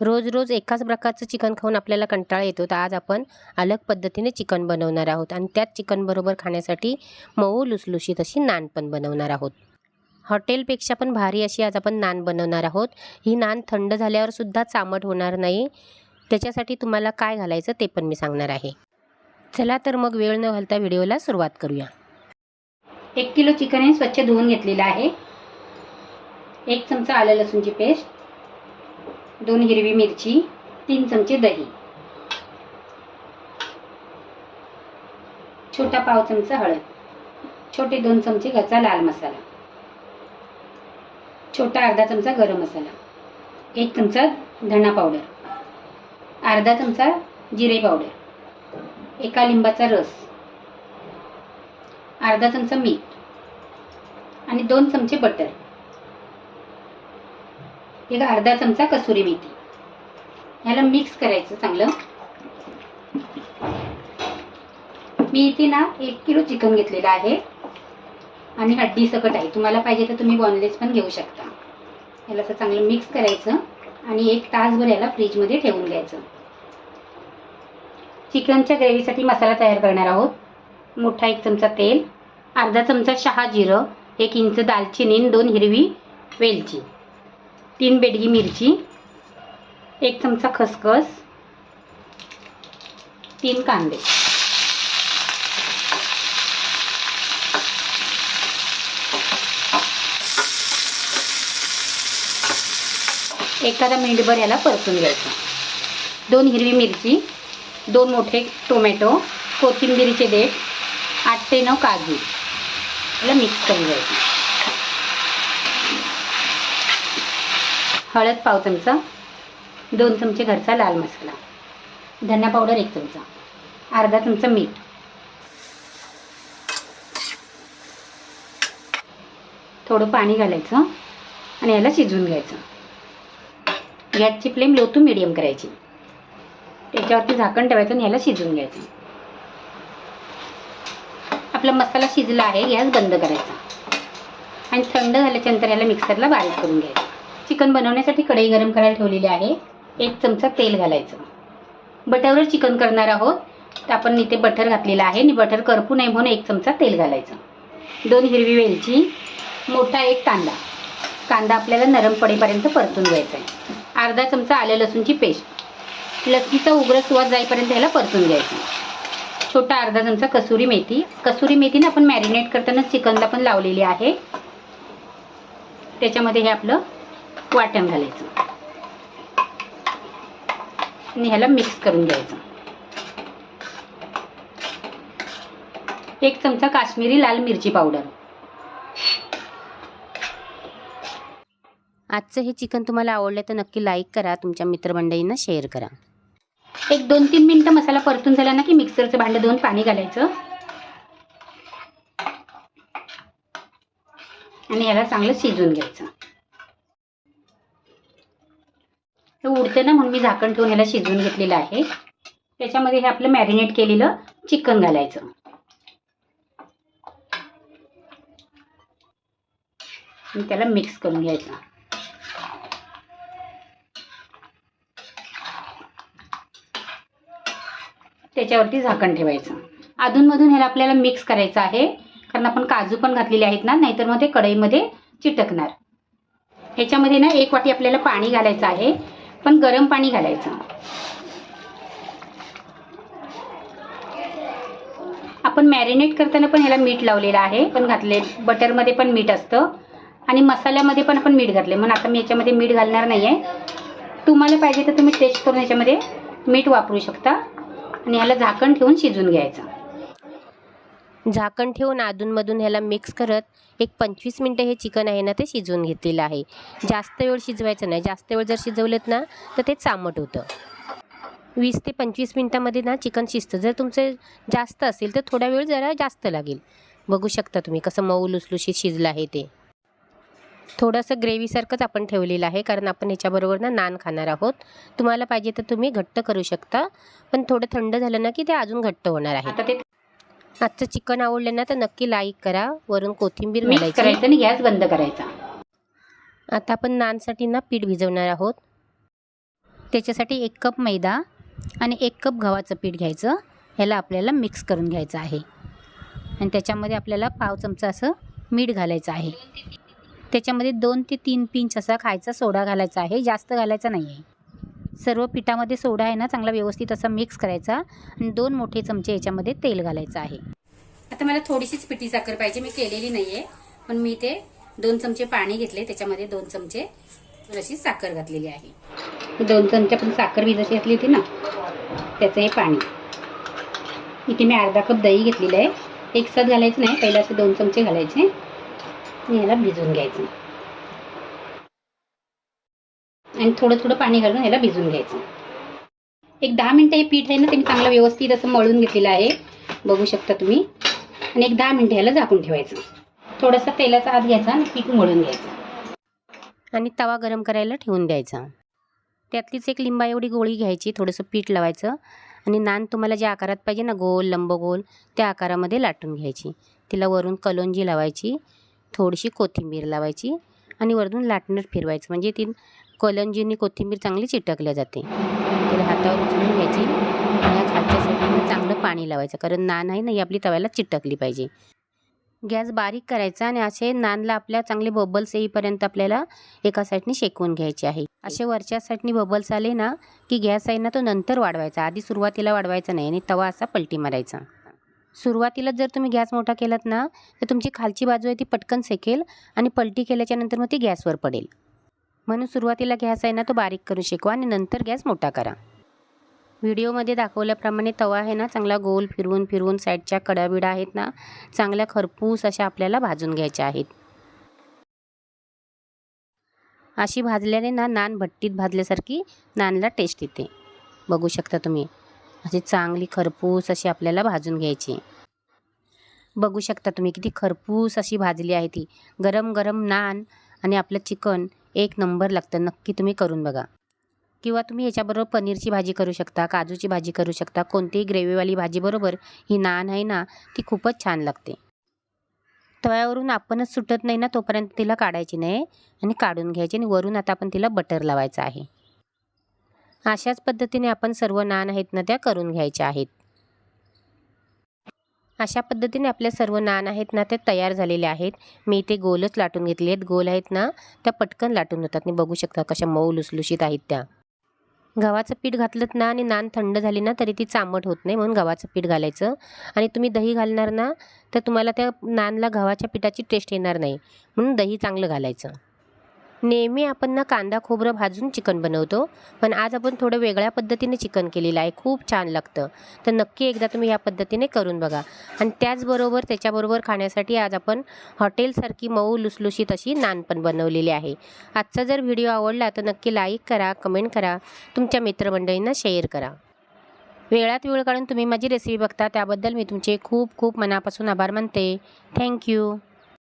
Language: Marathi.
रोज रोज एकाच प्रकारचं चिकन खाऊन आपल्याला कंटाळा येतो. तर आज आपण अलग पद्धतीने चिकन बनवणार आहोत. आणि त्याच चिकनबरोबर खाण्यासाठी मऊ लुसलुशीत अशी नान पण बनवणार आहोत. हॉटेलपेक्षा पण भारी अशी आज आपण नान बनवणार आहोत. ही नान थंड झाल्यावर सुद्धा चामट होणार नाही. त्याच्यासाठी तुम्हाला काय घालायचं ते पण मी सांगणार आहे. चला तर मग वेळ न घालता व्हिडिओला सुरुवात करूया. एक किलो चिकन हे स्वच्छ धुवून घेतलेलं आहे. एक चमचा आलं लसूणची पेस्ट. दोन हिरवी मिरची तीन चमचे दही. छोटा पाव चमचा हळद. छोटे दोन चमचे घरचा लाल मसाला. छोटा अर्धा चमचा गरम मसाला. एक चमचा धणा पावडर. अर्धा चमचा जिरे पावडर. एका लिंबाचा रस. अर्धा चमचा मीठ. आणि दोन चमचे बटर. एक अर्धा चमचा कसुरी मेथी. ह्याला मिक्स करायचं चांगलं. मी इथे ना एक किलो चिकन घेतलेलं आहे. आणि हड्डी सकट आहे. तुम्हाला पाहिजे तर तुम्ही बॉनलेस पण घेऊ शकता. याला असं चांगलं मिक्स करायचं आणि एक तासभर याला फ्रीजमध्ये ठेवून घ्यायचं. चिकनच्या ग्रेव्हीसाठी मसाला तयार करणार आहोत. मोठा एक चमचा तेल अर्धा चमचा शहा जिरं एक इंच दालचिनी दोन हिरवी वेलची. तीन बेडगी मिरची एक चमचा खसखस तीन कांदे. एखादा मिनिटभर याला परतून घ्यायचं. दोन हिरवी मिरची दोन मोठे टोमॅटो कोथिंबिरीचे देठ आठ ते नऊ काजू. याला मिक्स करून घ्यायचं. हळद पाव चमचा दोन चमचे घरचा लाल मसाला धना पावडर एक चमचा अर्धा चमचा मीठ. थोडं पाणी घालायचं आणि याला शिजवून घ्यायचं. गॅसची फ्लेम लो टू मिडियम करायची. त्याच्यावरती झाकण ठेवायचं आणि ह्याला शिजवून घ्यायचं. आपला मसाला शिजला आहे गॅस बंद करायचा. आणि थंड झाल्याच्यानंतर याला मिक्सरला बारीक करून घ्यायचं. चिकन बनवण्यासाठी कढई गरम करायला ठेवलेली आहे. एक चमचा तेल घालायचं. बटरवर चिकन करणार आहोत. तर आपण इथे बटर घातलेलं आहे आणि बटर करपू नये म्हणून एक चमचा तेल घालायचं. दोन हिरवी वेलची मोठा एक कांदा. कांदा आपल्याला नरम पडेपर्यंत परतून घ्यायचा आहे अर्धा चमचा आलं लसूणची पेस्ट. लसणीचा उग्र सुवाद जाईपर्यंत ह्याला परतून घ्यायचं. छोटा अर्धा चमचा कसुरी मेथी. कसुरी मेथी ना आपण मॅरिनेट करताना चिकनला पण लावलेली आहे. त्याच्यामध्ये हे आपलं वाटण घालायचं. आणि ह्याला मिक्स करून घ्यायचं. एक चमचा काश्मीरी लाल मिरची पावडर आजचं हे चिकन तुम्हाला आवडलं तर नक्की लाईक करा. तुमच्या मित्रमंडळींना शेअर करा. एक दोन तीन मिनिटं मसाला परतून झाला ना की मिक्सरचं भांडं धुवून पाणी घालायचं. आणि ह्याला चांगलं शिजवून घ्यायचं. हे ना म्हणून मी झाकण ठेवून ह्याला शिजवून घेतलेलं आहे. त्याच्यामध्ये हे आपलं मॅरिनेट केलेलं चिकन घालायचं. त्याला मिक्स करून घ्यायचं. त्याच्यावरती झाकण ठेवायचं. अधूनमधून ह्याला आपल्याला मिक्स करायचं आहे. कारण आपण काजू पण घातलेले आहेत ना नाहीतर मग ते कढईमध्ये चिटकणार. ह्याच्यामध्ये ना एक वाटी आपल्याला पाणी घालायचं आहे. पण गरम पाणी घालायचं. आपण मॅरिनेट करताना पण ह्याला मीठ लावलेलं आहे. पण घातले बटरमध्ये पण मीठ असतं. आणि मसाल्यामध्ये पण आपण मीठ घातले म्हणून आता मी याच्यामध्ये मीठ घालणार नाही आहे तुम्हाला पाहिजे तर तुम्ही टेस्ट करून याच्यामध्ये मीठ वापरू शकता. आणि ह्याला झाकण ठेवून शिजून घ्यायचं. झाकण ठेवून अधूनमधून ह्याला मिक्स करत एक पंचवीस मिनटं हे चिकन आहे ना ते शिजवून घेतलेलं आहे. जास्त वेळ शिजवायचं नाही. जास्त वेळ जर शिजवलेत ना तर ते चामट होतं. वीस ते पंचवीस मिनटामध्ये ना चिकन शिजतं. जर तुमचं जास्त असेल तर थोडा वेळ जरा जास्त लागेल. बघू शकता तुम्ही कसं मऊ लुसलुशीत शिजलं आहे ते. थोडंसं ग्रेव्हीसारखंच आपण ठेवलेलं आहे कारण आपण ह्याच्याबरोबर ना नान खाणार आहोत. तुम्हाला पाहिजे तर तुम्ही घट्ट करू शकता पण थोडं थंड झालं ना की ते अजून घट्ट होणार आहे. आता ते आजचं चिकन आवडलं ना तर नक्की लाईक करा. वरून कोथिंबीर मिक्स करायचं आणि गॅस बंद करायचा. आता आपण नानसाठी ना पीठ भिजवणार आहोत. त्याच्यासाठी एक कप मैदा आणि एक कप गव्हाचं पीठ घ्यायचं. ह्याला आपल्याला मिक्स करून घ्यायचं आहे. आणि त्याच्यामध्ये आपल्याला पाव चमचा असं मीठ घालायचं आहे. त्याच्यामध्ये दोन ते तीन पिंच असा खायचा सोडा घालायचा आहे. जास्त घालायचा नाही आहे सर्व पिठामध्ये सोडा आहे ना चांगला व्यवस्थित असा मिक्स करायचा आणि दोन मोठे चमचे याच्यामध्ये तेल घालायचं आहे. आता मला थोडीशीच पिठी साखर पाहिजे मी केलेली नाही आहे पण मी ते दोन चमचे पाणी घेतले त्याच्यामध्ये दोन चमचे अशी साखर घातलेली आहे. दोन चमचे पण साखर मी जशी घातली होती ना त्याचं हे पाणी. इथे मी अर्धा कप दही घेतलेलं आहे. एक साथ घालायचं नाही पहिला असे दोन चमचे घालायचे. याला भिजवून घ्यायचं. आणि थोडं थोडं पाणी घालून याला भिजून घ्यायचं. एक दहा मिनटं हे पीठ आहे ना ते मी चांगलं व्यवस्थित असं मळून घेतलेलं आहे. बघू शकता तुम्ही. आणि एक दहा मिनटं ह्याला झाकून ठेवायचं. थोडासा तेलाचा हात घ्यायचा आणि पीठ मळून घ्यायचं. आणि तवा गरम करायला ठेवून द्यायचा. त्यातलीच एक लिंबा एवढी गोळी घ्यायची थोडंसं पीठ लावायचं. आणि नान तुम्हाला ज्या आकारात पाहिजे ना गोल लंबगोल त्या आकारामध्ये लाटून घ्यायची. तिला वरून कलोंजी लावायची थोडीशी कोथिंबीर लावायची आणि वरून लाटणं फिरवायचं. म्हणजे ती कलोंजी आणि कोथिंबीर चांगली चिटकल्या जाते. त्याला हातावर उचलून घ्यायची आणि या खालच्या साईडने चांगलं पाणी लावायचं. कारण नान आहे ना ही आपली तव्याला चिटकली पाहिजे. गॅस बारीक करायचा आणि असे नानला आपल्या चांगले बबल्स येईपर्यंत आपल्याला एका साईडने शेकवून घ्यायचे आहे. असे वरच्या साईडने बबल्स आले ना की गॅस आहे ना तो नंतर वाढवायचा. आधी सुरुवातीला वाढवायचा नाही आणि तवा असा पलटी मारायचा. सुरुवातीला जर तुम्ही गॅस मोठा केलात ना तर तुमची खालची बाजू आहे ती पटकन सेकेल आणि पलटी केल्याच्यानंतर मग ती गॅसवर पडेल. म्हणून सुरुवातीला गॅस आहे ना तो बारीक करून शिकवा आणि नंतर गॅस मोठा करा. व्हिडिओमध्ये दाखवल्याप्रमाणे तवा आहे ना चांगला गोल फिरवून फिरवून साईडच्या कडाबिडा आहेत ना चांगल्या खरपूस अशा आपल्याला भाजून घ्यायच्या आहेत. अशी भाजल्याने ना नान भट्टीत भाजल्यासारखी नानला टेस्ट येते. बघू शकता तुम्ही अशी चांगली खरपूस अशी आपल्याला भाजून घ्यायची. बघू शकता तुम्ही किती खरपूस अशी भाजली आहे ती. गरम गरम नान आणि आपलं चिकन एक नंबर लागतं. नक्की तुम्ही करून बघा. किंवा तुम्ही याच्याबरोबर पनीरची भाजी करू शकता काजूची भाजी करू शकता. कोणतीही ग्रेव्हीवाली भाजीबरोबर ही नान आहे ना ती खूपच छान लागते. तव्यावरून आपणच सुटत नाही ना तोपर्यंत तिला काढायची नाही आणि काढून घ्यायची आणि वरून आता आपण तिला बटर लावायचं आहे. अशाच पद्धतीने आपण सर्व नान आहेत ना त्या करून घ्यायच्या आहेत. अशा पद्धतीने आपल्या सर्व नान आहेत ना ते तयार झालेले आहेत. मी इथे गोलच लाटून घेतले आहेत. गोल आहेत ना त्या पटकन लाटून होतात. मी बघू शकता कशा मऊ लुसलुशीत आहेत त्या. गव्हाचं पीठ घातलं ना आणि नान थंड झाली ना तरी ती चांबट होत नाही म्हणून गव्हाचं पीठ घालायचं. आणि तुम्ही दही घालणार ना तर तुम्हाला त्या नानला गव्हाच्या पिठाची टेस्ट येणार नाही. म्हणून दही चांगलं घालायचं. नेहमी आपण ना कांदा खोबरं भाजून चिकन बनवतो. पण आज आपण थोडं वेगळ्या पद्धतीने चिकन केलेलं आहे. खूप छान लागतं. तर नक्की एकदा तुम्ही या पद्धतीने करून बघा. आणि त्याचबरोबर त्याच्याबरोबर खाण्यासाठी आज आपण हॉटेलसारखी मऊ लुसलुशीत अशी नान पण बनवलेली आहे. आजचा जर व्हिडिओ आवडला तर नक्की लाईक करा कमेंट करा. तुमच्या मित्रमंडळींना शेअर करा. वेळात वेळ काढून तुम्ही माझी रेसिपी बघता त्याबद्दल मी तुमचे खूप खूप मनापासून आभार मानते. थँक्यू